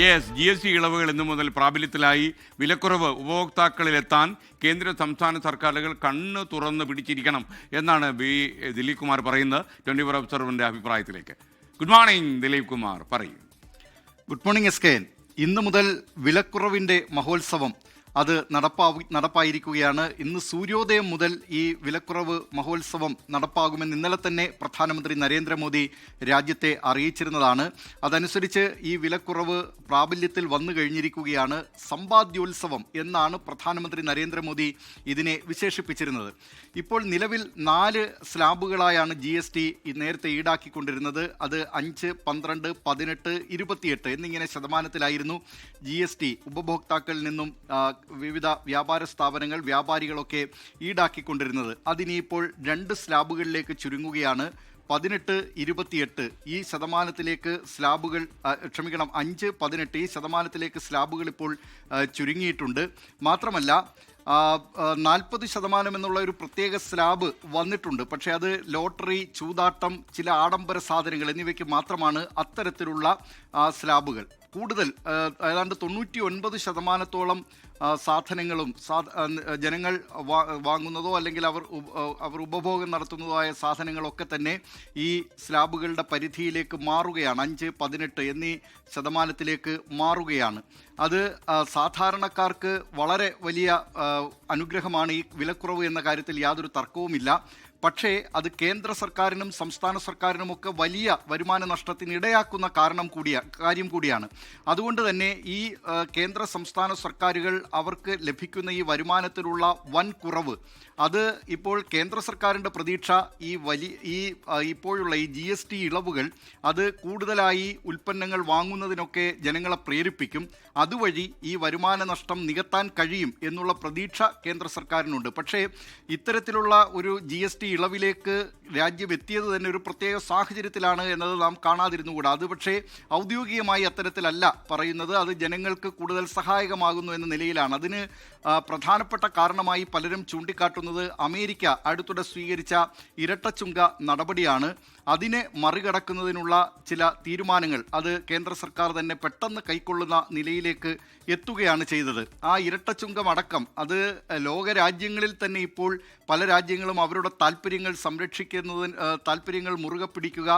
Yes G S T ഇളവുകൾ ഇന്നു മുതൽ പ്രാബല്യത്തിലായി. വിലക്കുറവ് ഉപഭോക്താക്കളിലെത്താൻ കേന്ദ്ര സംസ്ഥാന സർക്കാരുകൾ കണ്ണ് തുറന്ന് പിടിച്ചിരിക്കണം എന്നാണ് ബി ദിലീപ് കുമാർ പറയുന്നത്. ട്വന്റി ഫോർ ഒബ്സർവറിന്റെ അഭിപ്രായത്തിലേക്ക്. ഗുഡ് മോർണിംഗ് ദിലീപ് കുമാർ പറയും ഗുഡ് മോർണിംഗ് എസ് കെ ഇന്ന് മുതൽ വിലക്കുറവിന്റെ മഹോത്സവം അത് നടപ്പാവി നടപ്പായിരിക്കുകയാണ്. ഇന്ന് സൂര്യോദയം മുതൽ ഈ വിലക്കുറവ് മഹോത്സവം നടപ്പാകുമെന്ന് ഇന്നലെ തന്നെ പ്രധാനമന്ത്രി നരേന്ദ്രമോദി രാജ്യത്തെ അറിയിച്ചിരുന്നതാണ്. അതനുസരിച്ച് ഈ വിലക്കുറവ് പ്രാബല്യത്തിൽ വന്നു കഴിഞ്ഞിരിക്കുകയാണ്. സമ്പാദ്യോത്സവം എന്നാണ് പ്രധാനമന്ത്രി നരേന്ദ്രമോദി ഇതിനെ വിശേഷിപ്പിച്ചിരുന്നത്. ഇപ്പോൾ നിലവിൽ നാല് സ്ലാബുകളായാണ് ജി എസ് ടി നേരത്തെ ഈടാക്കിക്കൊണ്ടിരുന്നത്. അത് അഞ്ച് പന്ത്രണ്ട് പതിനെട്ട് ഇരുപത്തിയെട്ട് എന്നിങ്ങനെ ശതമാനത്തിലായിരുന്നു ജി എസ് ടി. ഉപഭോക്താക്കളിൽ നിന്നും വിവിധ വ്യാപാര സ്ഥാപനങ്ങൾ വ്യാപാരികളൊക്കെ ഈടാക്കിക്കൊണ്ടിരുന്നത്. അതിനിപ്പോൾ രണ്ട് സ്ലാബുകളിലേക്ക് ചുരുങ്ങുകയാണ്. പതിനെട്ട് ഇരുപത്തിയെട്ട് ഈ ശതമാനത്തിലേക്ക് സ്ലാബുകൾ ക്ഷമിക്കണം അഞ്ച് പതിനെട്ട് ഈ ശതമാനത്തിലേക്ക് സ്ലാബുകൾ ഇപ്പോൾ ചുരുങ്ങിയിട്ടുണ്ട്. മാത്രമല്ല നാൽപ്പത് ശതമാനം എന്നുള്ള ഒരു പ്രത്യേക സ്ലാബ് വന്നിട്ടുണ്ട്. പക്ഷേ അത് ലോട്ടറി ചൂതാട്ടം ചില ആഡംബര സാധനങ്ങൾ എന്നിവയ്ക്ക് മാത്രമാണ് അത്തരത്തിലുള്ള സ്ലാബുകൾ. കൂടുതൽ ഏതാണ്ട് തൊണ്ണൂറ്റി ഒൻപത് ശതമാനത്തോളം സാധനങ്ങളും ജനങ്ങൾ വാങ്ങുന്നതോ അല്ലെങ്കിൽ അവർ അവർ ഉപഭോഗം നടത്തുന്നതോ ആയ സാധനങ്ങളൊക്കെ തന്നെ ഈ സ്ലാബുകളുടെ പരിധിയിലേക്ക് മാറുകയാണ്. അഞ്ച് പതിനെട്ട് എന്നീ ശതമാനത്തിലേക്ക് മാറുകയാണ്. അത് സാധാരണക്കാർക്ക് വളരെ വലിയ അനുഗ്രഹമാണ് ഈ വിലക്കുറവ് എന്ന കാര്യത്തിൽ യാതൊരു തർക്കവുമില്ല. പക്ഷേ അത് കേന്ദ്ര സർക്കാരിനും സംസ്ഥാന സർക്കാരിനുമൊക്കെ വലിയ വരുമാന നഷ്ടത്തിന് ഇടയാക്കുന്ന കാരണം കൂടിയ കാര്യം കൂടിയാണ്. അതുകൊണ്ട് തന്നെ ഈ കേന്ദ്ര സംസ്ഥാന സർക്കാരുകൾ അവർക്ക് ലഭിക്കുന്ന ഈ വരുമാനത്തിലുള്ള വൻ കുറവ് അത് ഇപ്പോൾ കേന്ദ്ര സർക്കാരിന്റെ പ്രതീക്ഷ ഈ വലിയ ഈ ഇപ്പോഴുള്ള ഈ ജി എസ് ടി ഇളവുകൾ അത് കൂടുതലായി ഉൽപ്പന്നങ്ങൾ വാങ്ങുന്നതിനൊക്കെ ജനങ്ങളെ പ്രേരിപ്പിക്കും. അതുവഴി ഈ വരുമാന നഷ്ടം നികത്താൻ കഴിയും എന്നുള്ള പ്രതീക്ഷ കേന്ദ്ര സർക്കാരിനുണ്ട്. പക്ഷേ ഇത്തരത്തിലുള്ള ഒരു ജി എസ് ടി ഇളവിലേക്ക് രാജ്യം എത്തിയത് തന്നെ ഒരു പ്രത്യേക സാഹചര്യത്തിലാണ് എന്നത് നാം കാണാതിരുന്നുകൂടാ അത് പക്ഷേ ഔദ്യോഗികമായി അത്തരത്തിലല്ല പറയുന്നത്. അത് ജനങ്ങൾക്ക് കൂടുതൽ സഹായകമാകുന്നു എന്ന നിലയിലാണ്. അതിന് പ്രധാനപ്പെട്ട കാരണമായി പലരും ചൂണ്ടിക്കാട്ടുന്നത് അമേരിക്ക അടുത്തിടെ സ്വീകരിച്ച ഇരട്ട ചുങ്ക നടപടിയാണ്. അതിനെ മറികടക്കുന്നതിനുള്ള ചില തീരുമാനങ്ങൾ അത് കേന്ദ്ര സർക്കാർ തന്നെ പെട്ടെന്ന് കൈക്കൊള്ളുന്ന നിലയിലേക്ക് എത്തുകയാണ് ചെയ്തത്. ആ ഇരട്ടച്ചുങ്കം അടക്കം അത് ലോകരാജ്യങ്ങളിൽ തന്നെ ഇപ്പോൾ പല രാജ്യങ്ങളും അവരുടെ താല്പര്യങ്ങൾ സംരക്ഷിക്കുന്നതിന് താല്പര്യങ്ങൾ മുറുകെ പിടിക്കുക.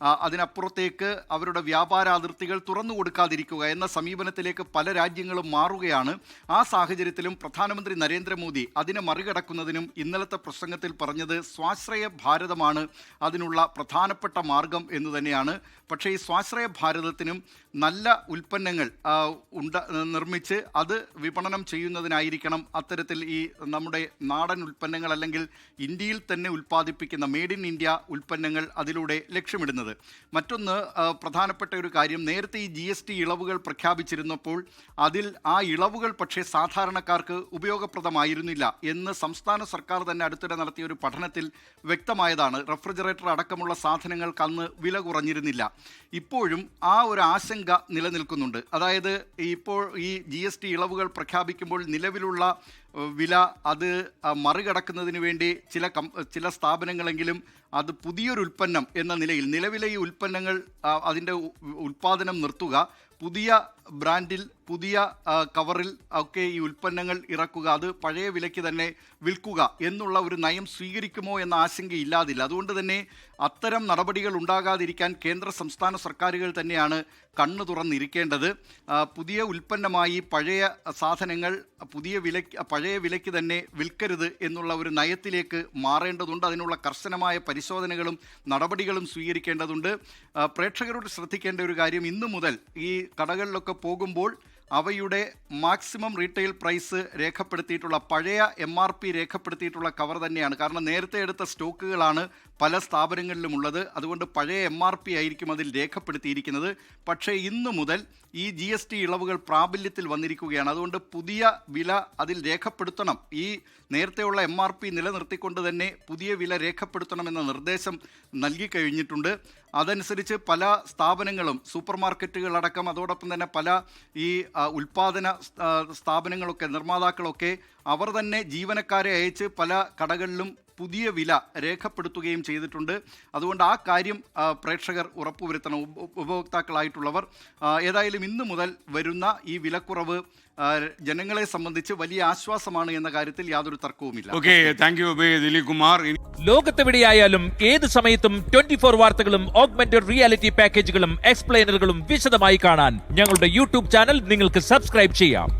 അതിനപ്പുറത്തേക്ക് അവരുടെ വ്യാപാര അതിർത്തികൾ തുറന്നു കൊടുക്കാതിരിക്കുക എന്ന സമീപനത്തിലേക്ക് പല രാജ്യങ്ങളും മാറുകയാണ്. ആ സാഹചര്യത്തിലും പ്രധാനമന്ത്രി നരേന്ദ്രമോദി അതിനെ മറികടക്കുന്നതിനും ഇന്നലത്തെ പ്രസംഗത്തിൽ പറഞ്ഞത് സ്വാശ്രയ ഭാരതമാണ് അതിനുള്ള പ്രധാനപ്പെട്ട മാർഗം എന്ന് തന്നെയാണ്. പക്ഷേ ഈ സ്വാശ്രയ ഭാരതത്തിനും നല്ല ഉൽപ്പന്നങ്ങൾ ഉണ്ട നിർമ്മിച്ച് അത് വിപണനം ചെയ്യുന്നതിനായിരിക്കണം അത്തരത്തിൽ ഈ നമ്മുടെ നാടൻ ഉൽപ്പന്നങ്ങൾ അല്ലെങ്കിൽ ഇന്ത്യയിൽ തന്നെ ഉൽപ്പാദിപ്പിക്കുന്ന മെയ്ഡ് ഇൻ ഇന്ത്യ ഉൽപ്പന്നങ്ങൾ അതിലൂടെ ലക്ഷ്യമിടുന്നത്. മറ്റൊന്ന് ആ, പ്രധാനപ്പെട്ട ഒരു കാര്യം. നേരത്തെ ഈ ജി എസ് ടി ഇളവുകൾ പ്രഖ്യാപിച്ചിരുന്നപ്പോൾ അതിൽ ആ ഇളവുകൾ പക്ഷേ സാധാരണക്കാർക്ക് ഉപയോഗപ്രദമായിരുന്നില്ല എന്ന് സംസ്ഥാന സർക്കാർ തന്നെ അടുത്തിടെ നടത്തിയ ഒരു പഠനത്തിൽ വ്യക്തമായതാണ്. റെഫ്രിജറേറ്റർ അടക്കമുള്ള സാധനങ്ങൾക്ക് അന്ന് വില കുറഞ്ഞിരുന്നില്ല. ഇപ്പോഴും ആ ഒരു ആശങ്ക നിലനിൽക്കുന്നുണ്ട്. അതായത് ഇപ്പോൾ ഈ ജി ഇളവുകൾ പ്രഖ്യാപിക്കുമ്പോൾ നിലവിലുള്ള വില അത് മറികടക്കുന്നതിന് വേണ്ടി ചില കം ചില സ്ഥാപനങ്ങളെങ്കിലും അത് പുതിയൊരു ഉൽപ്പന്നം എന്ന നിലയിൽ നിലവിലെ ഈ ഉൽപ്പന്നങ്ങൾ അതിന്റെ ഉൽപ്പാദനം നിർത്തുക പുതിയ ബ്രാൻഡിൽ പുതിയ കവറിൽ ഒക്കെ ഈ ഉൽപ്പന്നങ്ങൾ ഇറക്കുക അത് പഴയ വിലയ്ക്ക് തന്നെ വിൽക്കുക എന്നുള്ള ഒരു നയം സ്വീകരിക്കുമോ എന്ന ആശങ്ക ഇല്ലാതില്ല അതുകൊണ്ട് തന്നെ അത്തരം നടപടികൾ ഉണ്ടാകാതിരിക്കാൻ കേന്ദ്ര സംസ്ഥാന സർക്കാരുകൾ തന്നെയാണ് കണ്ണു തുറന്നിരിക്കേണ്ടത്. പുതിയ ഉൽപ്പന്നമായി പഴയ സാധനങ്ങൾ പുതിയ വില പഴയ വിലയ്ക്ക് തന്നെ വിൽക്കരുത് എന്നുള്ള ഒരു നയത്തിലേക്ക് മാറേണ്ടതുണ്ട്. അതിനുള്ള കർശനമായ പരിശോധനകളും നടപടികളും സ്വീകരിക്കേണ്ടതുണ്ട്. പ്രേക്ഷകരോട് ശ്രദ്ധിക്കേണ്ട ഒരു കാര്യം ഇന്നു മുതൽ ഈ കടകളിലൊക്കെ പോകുമ്പോൾ അവയുടെ മാക്സിമം റീറ്റെയിൽ പ്രൈസ് രേഖപ്പെടുത്തിയിട്ടുള്ള പഴയ എം ആർ പി രേഖപ്പെടുത്തിയിട്ടുള്ള കവർ തന്നെയാണ്. കാരണം നേരത്തെ എടുത്ത സ്റ്റോക്കുകളാണ് പല സ്ഥാപനങ്ങളിലും ഉള്ളത്. അതുകൊണ്ട് പഴയ എം ആർ പി ആയിരിക്കും അതിൽ രേഖപ്പെടുത്തിയിരിക്കുന്നത്. പക്ഷേ ഇന്നു മുതൽ ഈ ജി എസ് ടി ഇളവുകൾ പ്രാബല്യത്തിൽ വന്നിരിക്കുകയാണ്. അതുകൊണ്ട് പുതിയ വില അതിൽ രേഖപ്പെടുത്തണം. ഈ നേരത്തെയുള്ള എം ആർ പി നിലനിർത്തിക്കൊണ്ട് തന്നെ പുതിയ വില രേഖപ്പെടുത്തണമെന്ന നിർദ്ദേശം നൽകി കഴിഞ്ഞിട്ടുണ്ട്. അതനുസരിച്ച് പല സ്ഥാപനങ്ങളും സൂപ്പർ മാർക്കറ്റുകളടക്കം അതോടൊപ്പം തന്നെ പല ഈ ഉൽപ്പാദന സ്ഥാപനങ്ങളൊക്കെ നിർമ്മാതാക്കളൊക്കെ അവർ തന്നെ ജീവനക്കാരെ അയച്ച് പല കടകളിലും പുതിയ വില രേഖപ്പെടുത്തുകയും ചെയ്തിട്ടുണ്ട്. അതുകൊണ്ട് ആ കാര്യം പ്രേക്ഷകർ ഉറപ്പുവരുത്തണം. ഉപഭോക്താക്കളായിട്ടുള്ളവർ ഏതായാലും ഇന്ന് മുതൽ വരുന്ന ഈ വിലക്കുറവ് ജനങ്ങളെ സംബന്ധിച്ച് വലിയ ആശ്വാസമാണ് എന്ന കാര്യത്തിൽ യാതൊരു തർക്കവുമില്ല. Okay thank you Dileep Kumar. ലോകത്തെവിടെയായാലും ഏത് സമയത്തും ട്വന്റി ഫോർ വാർത്തകളും ഓഗ്മെന്റഡ് റിയാലിറ്റി പാക്കേജുകളും എക്സ്പ്ലെയിനറുകളും വിശദമായി കാണാൻ ഞങ്ങളുടെ യൂട്യൂബ് ചാനൽ നിങ്ങൾക്ക് സബ്സ്ക്രൈബ് ചെയ്യാം.